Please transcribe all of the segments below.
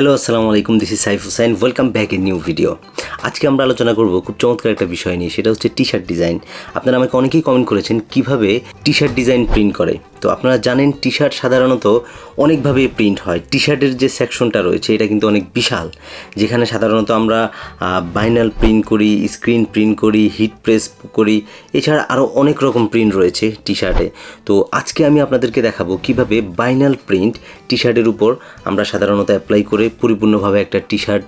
Hello আসসালামু আলাইকুম this is Saif Hussain welcome back in new video আজকে আমরা আলোচনা করব খুব চমৎকার একটা বিষয় নিয়ে, সেটা হচ্ছে টি শার্ট ডিজাইন আপনারা আমাকে অনেকেই কমেন্ট করেছেন কীভাবে টি শার্ট ডিজাইন প্রিন্ট করে। তো আপনারা জানেন টি শার্ট সাধারণত অনেকভাবে প্রিন্ট হয়। টি শার্টের যে সেকশনটা রয়েছে, এটা কিন্তু অনেক বিশাল। যেখানে সাধারণত আমরা বাইনাল প্রিন্ট করি স্ক্রিন প্রিন্ট করি হিট প্রেস করি, এছাড়া আরও অনেক রকম প্রিন্ট রয়েছে টি শার্টে তো আজকে আমি আপনাদেরকে দেখাবো কীভাবে বাইনাল প্রিন্ট টি শার্টের উপর আমরা সাধারণত অ্যাপ্লাই করে পরিপূর্ণভাবে একটা টি শার্ট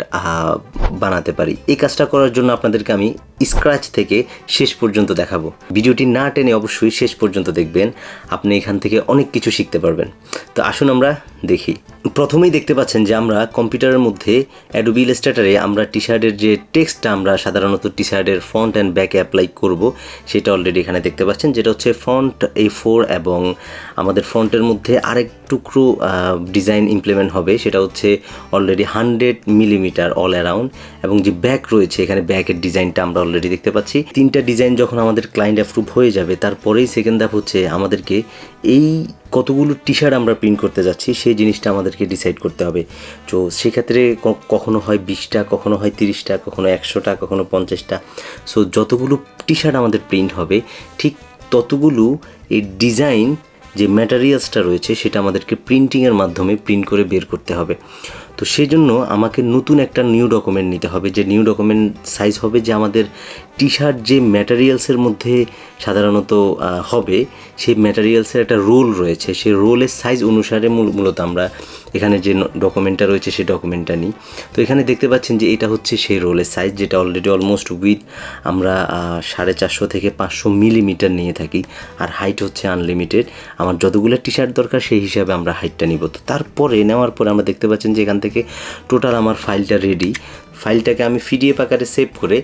বানাতে পারি। এই কাজটা করার জন্য আপনাদেরকে আমি স্ক্র্যাচ থেকে শেষ পর্যন্ত দেখাবো। ভিডিওটি না টেনে অবশ্যই শেষ পর্যন্ত দেখবেন। আপনি এখান থেকে অনেক কিছু শিখতে পারবেন। তো আসুন আমরা দেখি। প্রথমেই দেখতে পাচ্ছেন যে আমরা কম্পিউটারের মধ্যে অ্যাডোবি ইলাস্ট্রেটারে আমরা টি শার্টের যে টেক্সটটা আমরা সাধারণত টি শার্টের ফন্ট অ্যান্ড ব্যাকে অ্যাপ্লাই করব, সেটা অলরেডি এখানে দেখতে পাচ্ছেন। যেটা হচ্ছে ফন্ট এ ফোর এবং আমাদের ফ্রন্টের মধ্যে আরেক টুকরো ডিজাইন ইমপ্লিমেন্ট হবে। সেটা হচ্ছে already hundred millimetre all around এবং যে ব্যাক রয়েছে, এখানে ব্যাকের ডিজাইনটা আমরা অলরেডি দেখতে পাচ্ছি। তিনটা ডিজাইন যখন আমাদের ক্লায়েন্ট অ্যাপ্রুভ হয়ে যাবে, তারপরেই সেকেন্ড ধাপ হচ্ছে আমাদেরকে এই কতগুলো টি শার্ট আমরা প্রিন্ট করতে যাচ্ছি, সেই জিনিসটা আমাদেরকে ডিসাইড করতে হবে। তো সেক্ষেত্রে কখনো হয় বিশটা, কখনো হয় তিরিশটা, কখনো একশোটা, কখনো পঞ্চাশটা। সো যতগুলো টি শার্ট আমাদের প্রিন্ট হবে, ঠিক ততগুলো এই ডিজাইন যে ম্যাটেরিয়ালসটা রয়েছে, সেটা আমাদেরকে প্রিন্টিংয়ের মাধ্যমে প্রিন্ট করে বের করতে হবে। তো সেই জন্য আমাকে নতুন একটা নিউ ডকুমেন্ট নিতে হবে। যে নিউ ডকুমেন্ট সাইজ হবে যে আমাদের টি শার্ট যে ম্যাটেরিয়ালসের মধ্যে সাধারণত হবে, সেই ম্যাটেরিয়ালসের একটা রোল রয়েছে। সেই রোলের সাইজ অনুসারে মূলত আমরা এখানে যে ডকুমেন্টটা রয়েছে সেই ডকুমেন্টটা নিই। তো এখানে দেখতে পাচ্ছেন যে এটা হচ্ছে সেই রোলের সাইজ যেটা অলরেডি অলমোস্ট উইথ আমরা সাড়ে চারশো থেকে পাঁচশো মিলিমিটার নিয়ে থাকি আর হাইট হচ্ছে আনলিমিটেড আমার যতগুলো টি শার্ট দরকার সেই হিসাবে আমরা হাইটটা নিব। তো তারপরে, নেওয়ার পরে আমরা দেখতে পাচ্ছেন যে এখান থেকে টোটাল আমার ফাইলটা রেডি ফাইলটাকে আমি পিডিএফ আকারে সেভ করে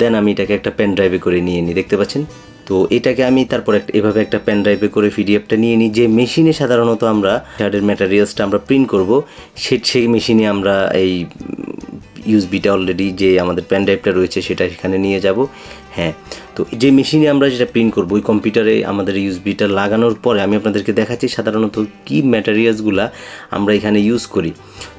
দেন আমি এটাকে একটা পেন ড্রাইভে করে নিয়ে নিই, দেখতে পাচ্ছেন? তো এটাকে আমি তারপর একটা, এভাবে একটা পেন ড্রাইভে করে পিডিএফটা নিয়ে নিই। যে মেশিনে সাধারণত আমরা শার্টের ম্যাটেরিয়ালসটা আমরা প্রিন্ট করব, সে, সেই মেশিনে আমরা এই ইউএসবিটা অলরেডি যে আমাদের পেন ড্রাইভটা রয়েছে সেটা সেখানে নিয়ে যাব। হ্যাঁ তো যে মেশিনে আমরা যেটা প্রিন্ট করব, ওই কম্পিউটারে আমাদের ইউএসবিটা লাগানোর পরে আমি আপনাদেরকে দেখাচ্ছি সাধারণত কী ম্যাটেরিয়ালসগুলা আমরা এখানে ইউজ করি।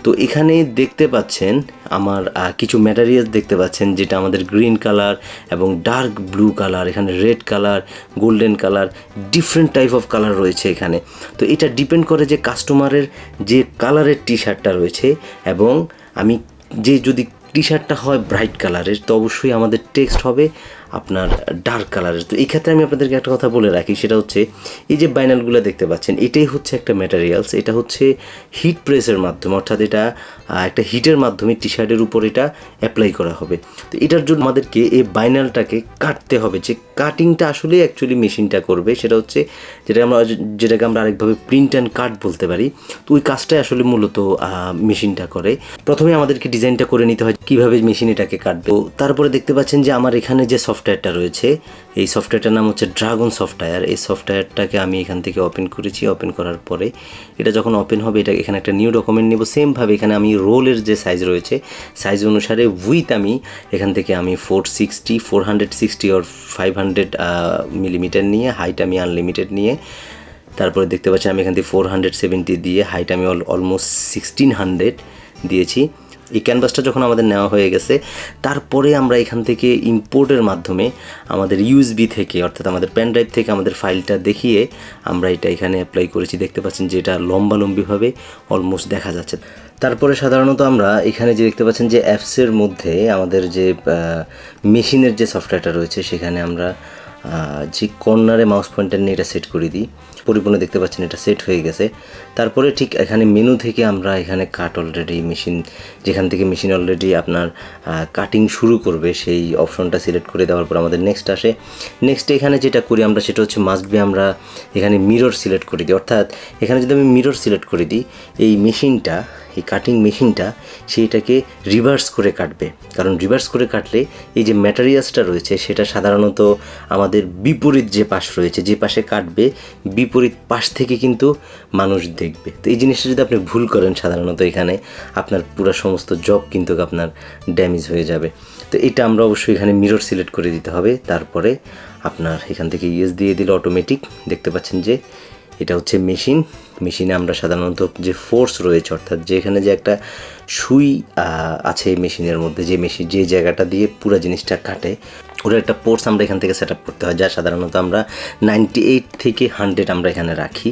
তো এখানে দেখতে পাচ্ছেন আমার কিছু ম্যাটেরিয়ালস দেখতে পাচ্ছেন, যেটা আমাদের গ্রিন কালার এবং ডার্ক ব্লু কালার এখানে red colour golden colour different type of colour রয়েছে এখানে। তো এটা ডিপেন্ড করে যে কাস্টমারের যে কালারের টি শার্টটা রয়েছে এবং আমি যে যদি টি শার্টটা হয় ব্রাইট কালারের তো অবশ্যই আমাদের টেক্সট হবে আপনার ডার্ক কালারের তো এই ক্ষেত্রে আমি আপনাদেরকে একটা কথা বলে রাখি, সেটা হচ্ছে এই যে বাইনালগুলো দেখতে পাচ্ছেন, এটাই হচ্ছে একটা ম্যাটেরিয়ালস এটা হচ্ছে হিট প্রেসের মাধ্যমে, অর্থাৎ এটা একটা হিটের মাধ্যমে টি শার্টের উপর এটা অ্যাপ্লাই করা হবে। তো এটার জন্য আমাদেরকে এই বাইনালটাকে কাটতে হবে, যে কাটিংটা আসলে অ্যাকচুয়ালি মেশিনটা করবে, সেটা হচ্ছে যেটা আমরা, যেটাকে আমরা আরেকভাবে প্রিন্ট অ্যান্ড কাট বলতে পারি। তো ওই কাজটাই আসলে মূলত মেশিনটা করে। প্রথমে আমাদেরকে ডিজাইনটা করে নিতে হয়, কীভাবে মেশিন এটাকে কাটবে। তারপরে দেখতে পাচ্ছেন যে আমার এখানে যে সফটওয়্যারটা রয়েছে। এই সফটওয়্যারটার নাম হচ্ছে ড্রাগন সফটওয়্যার এই সফটওয়্যারটাকে আমি এখান থেকে ওপেন করেছি। ওপেন করার পরে এটা যখন ওপেন হবে, এটা এখানে একটা নিউ ডকুমেন্ট নেব। সেমভাবে এখানে আমি রোলের যে সাইজ রয়েছে সাইজ অনুসারে উইথ আমি এখান থেকে আমি four sixty four hundred sixty or five hundred millimetre নিয়ে হাইট আমি আনলিমিটেড নিয়ে, তারপরে দেখতে পাচ্ছি আমি এখান থেকে ফোর হান্ড্রেড সেভেন্টি দিয়ে হাইট আমি অলমোস্ট সিক্সটিন হান্ড্রেড দিয়েছি। এই ক্যানভাসটা যখন আমাদের নেওয়া হয়ে গেছে, তারপরে আমরা এখান থেকে ইম্পোর্টের মাধ্যমে আমাদের ইউএসবি থেকে, অর্থাৎ আমাদের পেন ড্রাইভ থেকে আমাদের ফাইলটা দেখিয়ে আমরা এটা এখানে অ্যাপ্লাই করেছি। দেখতে পাচ্ছেন যে এটা লম্বালম্বিভাবে অলমোস্ট দেখা যাচ্ছে। তারপরে সাধারণত আমরা এখানে যে দেখতে পাচ্ছেন যে অ্যাপসের মধ্যে আমাদের যে মেশিনের যে সফটওয়্যারটা রয়েছে, সেখানে আমরা যে কর্নারে মাউস পয়েন্টার নিয়ে এটা সেট করে দিই। পরিপূর্ণ দেখতে পাচ্ছেন, এটা সেট হয়ে গেছে। তারপরে ঠিক এখানে মেনু থেকে আমরা এখানে কাট অলরেডি মেশিন যেখান থেকে মেশিন অলরেডি আপনার কাটিং শুরু করবে, সেই অপশনটা সিলেক্ট করে দেওয়ার পর আমাদের নেক্সট আসে। নেক্সট এখানে যেটা করি আমরা, সেটা হচ্ছে মাস্ট বি আমরা এখানে মিরর সিলেক্ট করে দিই। অর্থাৎ এখানে যদি আমি মিরর সিলেক্ট করে দিই, এই মেশিনটা এই কাটিং মেশিনটা সেইটাকে রিভার্স করে কাটবে। কারণ রিভার্স করে কাটলে এই যে ম্যাটেরিয়ালসটা রয়েছে, সেটা সাধারণত আমাদের বিপরীত যে পাশ রয়েছে, যে পাশে কাটবে, বিপরীত পাশ থেকে কিন্তু মানুষ দেখবে। তো এই জিনিসটা যদি আপনি ভুল করেন সাধারণত এখানে, আপনার পুরো সমস্ত জব কিন্তু আপনার ড্যামেজ হয়ে যাবে। তো এটা আমরা অবশ্যই এখানে মিরর সিলেক্ট করে দিতে হবে। তারপরে আপনার এখান থেকে ইয়েস দিয়ে দিলে অটোমেটিক দেখতে পাচ্ছেন যে এটা হচ্ছে মেশিন। মেশিনে আমরা সাধারণত যে ফোর্স রয়েছে, অর্থাৎ যেখানে যে একটা সুই আছে মেশিনের মধ্যে, যে মেশিন, যে জায়গাটা দিয়ে পুরো জিনিসটা কাটে ওটা একটা ফোর্স আমরা এখান থেকে সেট আপ করতে হয়, যা সাধারণত আমরা নাইনটি এইট থেকে হান্ড্রেড আমরা এখানে রাখি।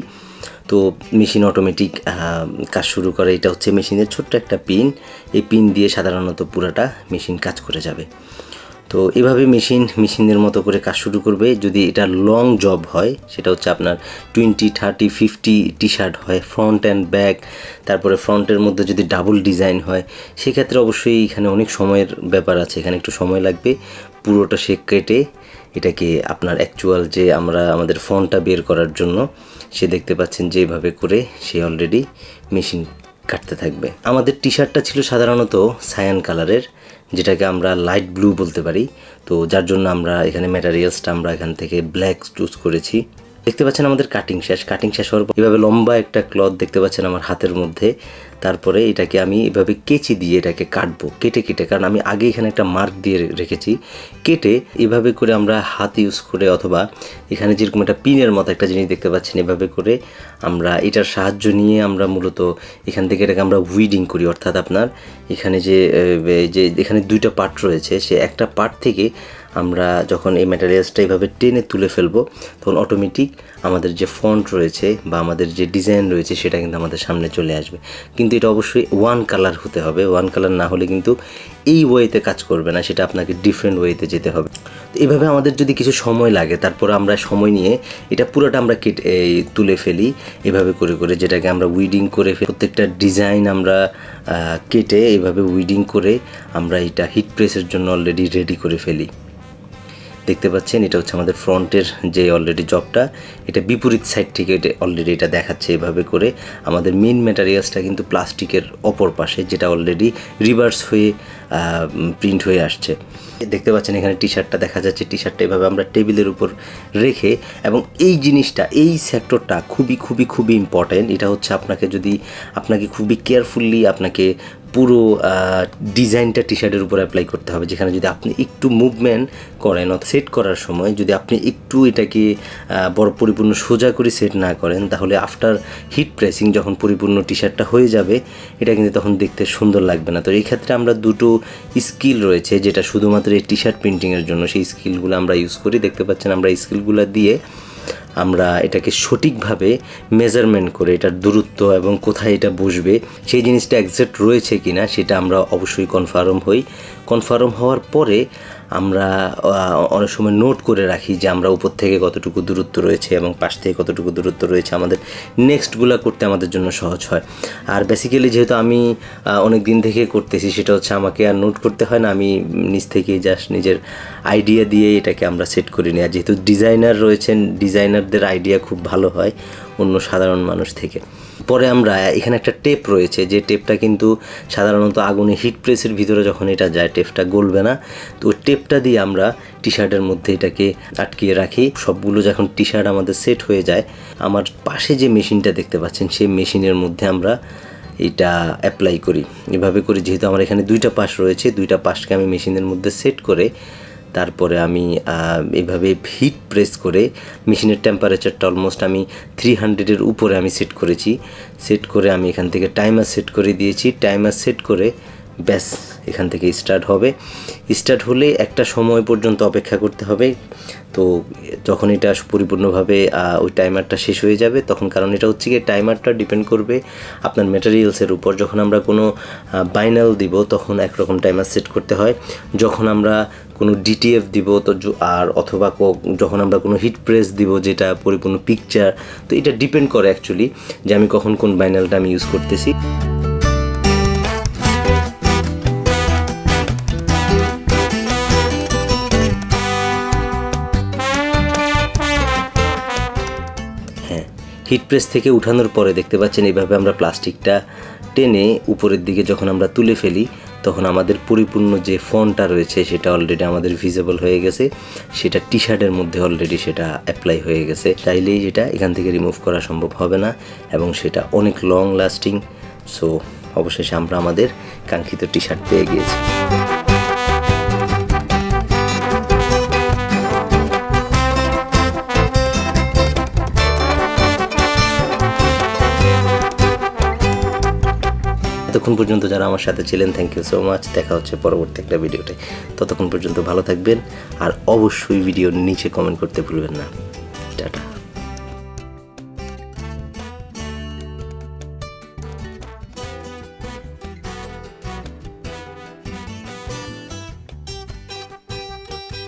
তো মেশিন অটোমেটিক কাজ শুরু করে। এটা হচ্ছে মেশিনের ছোট্ট একটা পিন এই পিন দিয়ে সাধারণত পুরাটা মেশিন কাজ করে যাবে। তো এভাবে মেশিন, মেশিনের মতো করে কাজ শুরু করবে। যদি এটা লং জব হয়, সেটা হচ্ছে আপনার twenty thirty fifty T shirt হয় ফ্রন্ট অ্যান্ড ব্যাক তারপরে ফ্রন্টের মধ্যে যদি ডাবল ডিজাইন হয়, সেক্ষেত্রে অবশ্যই এখানে অনেক সময়ের ব্যাপার আছে। এখানে একটু সময় লাগবে। পুরোটা সে কেটে এটাকে আপনার অ্যাকচুয়াল যে আমরা, আমাদের ফোনটা বের করার জন্য, সে দেখতে পাচ্ছেন যে এইভাবে করে সে অলরেডি মেশিন কাটতে থাকবে। আমাদের টি শার্টটা ছিল সাধারণত সায়ান কালারের যেটাকে আমরা লাইট ব্লু বলতে পারি। তো যার জন্য আমরা এখানে ম্যাটেরিয়ালসটা আমরা এখান থেকে ব্ল্যাক চুজ করেছি। দেখতে পাচ্ছেন আমাদের কাটিং শেষ। কাটিং শেষ হওয়ার পর এভাবে লম্বা একটা ক্লথ দেখতে পাচ্ছেন আমার হাতের মধ্যে। তারপরে এটাকে আমি এভাবে কেচি দিয়ে এটাকে কাটবো, কেটে কেটে। কারণ আমি আগে এখানে একটা মার্ক দিয়ে রেখেছি। কেটে এভাবে করে আমরা হাত ইউজ করে অথবা এখানে যেরকম একটা পিনের মতো একটা জিনিস দেখতে পাচ্ছেন, এভাবে করে আমরা এটার সাহায্য নিয়ে আমরা মূলত এখান থেকে এটাকে আমরা উইডিং করি। অর্থাৎ আপনার এখানে যে যে, এখানে দুইটা পার্ট রয়েছে। সে একটা পার্ট থেকে আমরা যখন এই ম্যাটেরিয়ালসটা এইভাবে টেনে তুলে ফেলব, তখন অটোমেটিক আমাদের যে ফন্ট রয়েছে বা আমাদের যে ডিজাইন রয়েছে, সেটা কিন্তু আমাদের সামনে চলে আসবে। কিন্তু এটা অবশ্যই ওয়ান কালার হতে হবে। ওয়ান কালার না হলে কিন্তু এই ওয়েতে কাজ করবে না, সেটা আপনাকে ডিফারেন্ট ওয়েতে যেতে হবে। তো এইভাবে আমাদের যদি কিছু সময় লাগে, তারপর আমরা সময় নিয়ে এটা পুরোটা আমরা কেটে তুলে ফেলি এভাবে করে করে, যেটাকে আমরা উইডিং করে। প্রত্যেকটা ডিজাইন আমরা কেটে এইভাবে উইডিং করে আমরা এটা হিট প্রেসের জন্য অলরেডি রেডি করে ফেলি। দেখতে পাচ্ছেন, এটা হচ্ছে আমাদের ফ্রন্টের যে অলরেডি জবটা এটা বিপরীত সাইড থেকে এটা অলরেডি এটা দেখাচ্ছে এভাবে করে। আমাদের মেন ম্যাটেরিয়ালসটা কিন্তু প্লাস্টিকের অপর পাশে, যেটা অলরেডি রিভার্স হয়ে প্রিন্ট হয়ে আসছে। দেখতে পাচ্ছেন এখানে টি শার্টটা দেখা যাচ্ছে টি শার্টটা এভাবে আমরা টেবিলের উপর রেখে, এবং এই জিনিসটা, এই সেক্টরটা খুবই খুবই খুবই ইম্পর্ট্যান্ট এটা হচ্ছে আপনাকে যদি, আপনাকে খুবই কেয়ারফুললি আপনাকে পুরো ডিজাইনটা টি শার্টের উপর অ্যাপ্লাই করতে হবে। যেখানে যদি আপনি একটু মুভমেন্ট করেন সেট করার সময় যদি আপনি একটু এটাকে বড় পরিপূর্ণ সোজা করে সেট না করেন, তাহলে আফটার হিট প্রেসিং যখন পরিপূর্ণ টি শার্টটা হয়ে যাবে, এটা কিন্তু তখন দেখতে সুন্দর লাগবে না। তো এই ক্ষেত্রে আমরা দুটো স্কিল রয়েছে, যেটা শুধুমাত্র এই টি শার্ট প্রিন্টিংয়ের জন্য। সেই স্কিলগুলো আমরা ইউজ করি। দেখতে পাচ্ছেন আমরা স্কিলগুলো দিয়ে আমরা এটাকে সঠিকভাবে মেজারমেন্ট করে এটার দূরত্ব এবং কোথায় এটা বসবে, সেই জিনিসটা একজ্যাক্ট রয়েছে কি না সেটা আমরা অবশ্যই কনফার্ম হই। কনফার্ম হওয়ার পরে আমরা অনেক সময় নোট করে রাখি যে আমরা উপর থেকে কতটুকু দূরত্ব রয়েছে এবং পাশ থেকে কতটুকু দূরত্ব রয়েছে আমাদের নেক্সটগুলো করতে আমাদের জন্য সহজ হয়। আর বেসিক্যালি যেহেতু আমি অনেক দিন থেকে করতেছি, সেটা হচ্ছে আমাকে আর নোট করতে হয় না। আমি নিজ থেকে জাস্ট নিজের আইডিয়া দিয়ে এটাকে আমরা সেট করে নিই। আর যেহেতু ডিজাইনার রয়েছেন ডিজাইনারদের আইডিয়া খুব ভালো হয় অন্য সাধারণ মানুষ থেকে। পরে আমরা এখানে একটা টেপ রয়েছে, যে টেপটা কিন্তু সাধারণত আগুনে হিট প্রেসের ভিতরে যখন এটা যায় টেপটা গলবে না। তো ওই টেপটা দিয়ে আমরা টি শার্টের মধ্যে এটাকে আটকিয়ে রাখি। সবগুলো যখন টি শার্ট আমাদের সেট হয়ে যায়, আমার পাশে যে মেশিনটা দেখতে পাচ্ছেন, সেই মেশিনের মধ্যে আমরা এটা অ্যাপ্লাই করি। এভাবে করে যেহেতু আমার এখানে দুইটা পাশ রয়েছে, দুইটা পাশকে আমি মেশিনের মধ্যে সেট করে তারপরে আমি এভাবে হিট প্রেস করে মেশিনের টেম্পারেচারটা অলমোস্ট আমি থ্রি হান্ড্রেডের উপরে আমি সেট করেছি। সেট করে আমি এখান থেকে টাইমার সেট করে দিয়েছি। টাইমার সেট করে ব্যাস এখান থেকে স্টার্ট হবে। স্টার্ট হলে একটা সময় পর্যন্ত অপেক্ষা করতে হবে। তো যখন এটা পরিপূর্ণভাবে ওই টাইমারটা শেষ হয়ে যাবে, তখন কারণ এটা হচ্ছে কি টাইমারটা ডিপেন্ড করবে আপনার ম্যাটেরিয়ালসের উপর। যখন আমরা কোনো বাইনাল দিব, তখন একরকম টাইমার সেট করতে হয়। যখন আমরা কোনো ডিটিএফ দিব, তো আর অথবা যখন আমরা কোনো হিট প্রেস দিব, যেটা পরিপূর্ণ পিকচার তো এটা ডিপেন্ড করে অ্যাকচুয়ালি যে আমি কখন কোন বাইনালটা আমি ইউজ করতেছি। হিট প্রেস থেকে উঠানোর পরে দেখতে পাচ্ছেন এইভাবে আমরা প্লাস্টিকটা টেনে উপরের দিকে যখন আমরা তুলে ফেলি, তখন আমাদের পরিপূর্ণ যে ফোনটা রয়েছে সেটা অলরেডি আমাদের ভিজিবল হয়ে গেছে। সেটা টি শার্টের মধ্যে অলরেডি সেটা অ্যাপ্লাই হয়ে গেছে। চাইলেই যেটা এখান থেকে রিমুভ করা সম্ভব হবে না এবং সেটা অনেক লং লাস্টিং সো অবশেষে আমরা আমাদের কাঙ্ক্ষিত টি শার্ট পেয়ে গিয়েছি। এতক্ষণ পর্যন্ত যারা আমার সাথে ছিলেন থ্যাংক ইউ সো মাচ দেখা হচ্ছে পরবর্তী একটা ভিডিওতে। ততক্ষণ পর্যন্ত ভালো থাকবেন, আর অবশ্যই ভিডিওর নিচে কমেন্ট করতে ভুলবেন না।